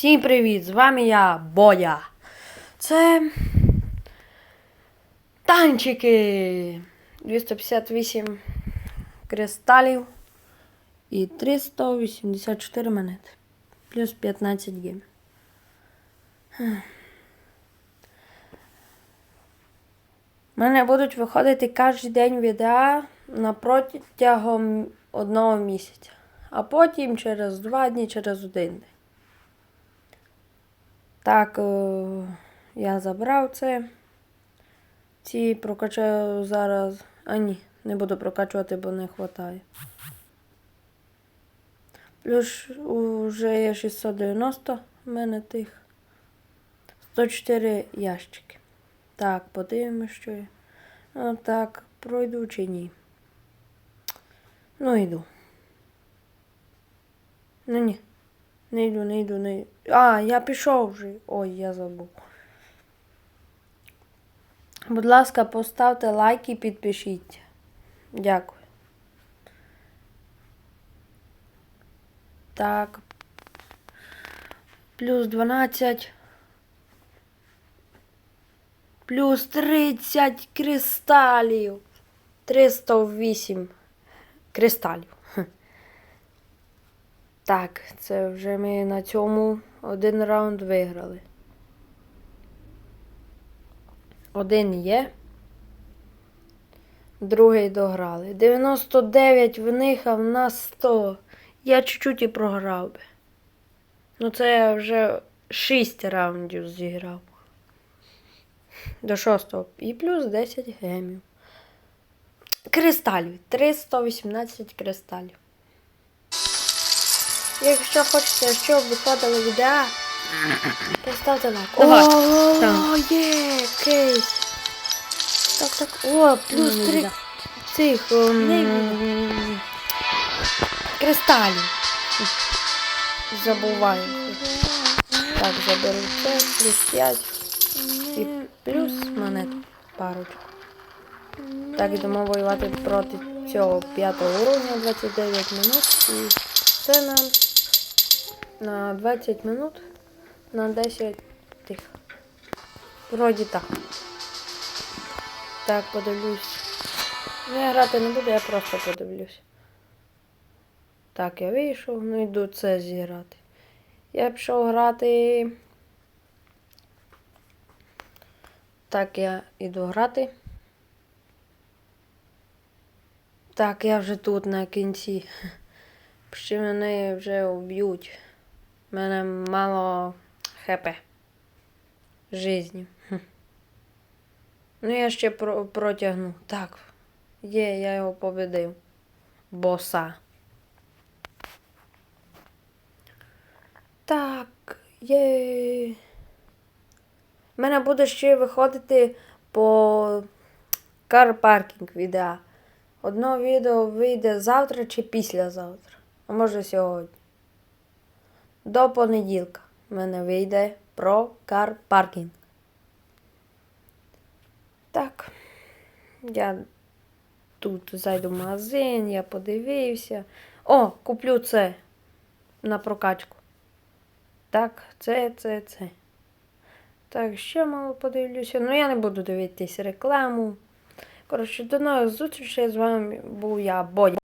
Всім привіт! З вами я, Боя. Це танчики. 258 кристалів і 384 монети. Плюс 15 гем. У мене будуть виходити кожен день відео на протягом одного місяця. А потім через два дні, через один день. Так, е, я забрав це. Ці прокачаю зараз. А ні, не буду прокачувати, бо не вистачає. Плюс вже є 690 в мене тих. 104 ящики. Так, подивимось, що є. Ну, так, пройду чи ні. Ну, йду. Ну ні. Не йду, не йду, не йду. А, я пішов вже. Ой, я забув. Будь ласка, поставте лайк і підпишіться. Дякую. Так. Плюс 12. Плюс 30 кристалів. 308 кристалів. Так, це вже ми на цьому один раунд виграли. Один є. Другий дограли. 99 в них, а в нас 100. Я чуть-чуть і програв би. Ну, це я вже 6 раундів зіграв. До шостого. І плюс 10 гемів. Кристалів. 318 кристалів. Якщо хочете, щоб виходило відео, поставте лайк. Давай. О, Так. є, кейс. Так, так. О, плюс Ну, три да. цих ем, кристалів. Забуваю. Так, заберу це, плюс 5. І плюс монет парочку. Так, йдемо воювати проти цього п'ятого уровня 29 минут. І це нам на 20 минут на 10 тих. Вроді так. Так, подивлюсь. Ну, я грати не буду, я просто подивлюсь. Так, я вийшов, ну йду це зіграти. Я пішов грати. Так, я йду грати. Так, я вже тут на кінці. Ще мене вже вб'ють. Мене мало хп. Жизні. Ну, я ще про- протягну. Так. Є, я його победив. Боса. Так, є. У мене буде ще виходити по карпаркінг відео. Одно відео вийде завтра чи післязавтра. А може сьогодні. До понеділка в мене вийде про карпаркінг. Так. Я тут зайду в магазин, я подивився. О, куплю це на прокачку. Так, це, це, це. Так, ще мало подивлюся. Ну, я не буду дивитись рекламу. Коротше, до нових зустрічей. З вами був я, Бодя.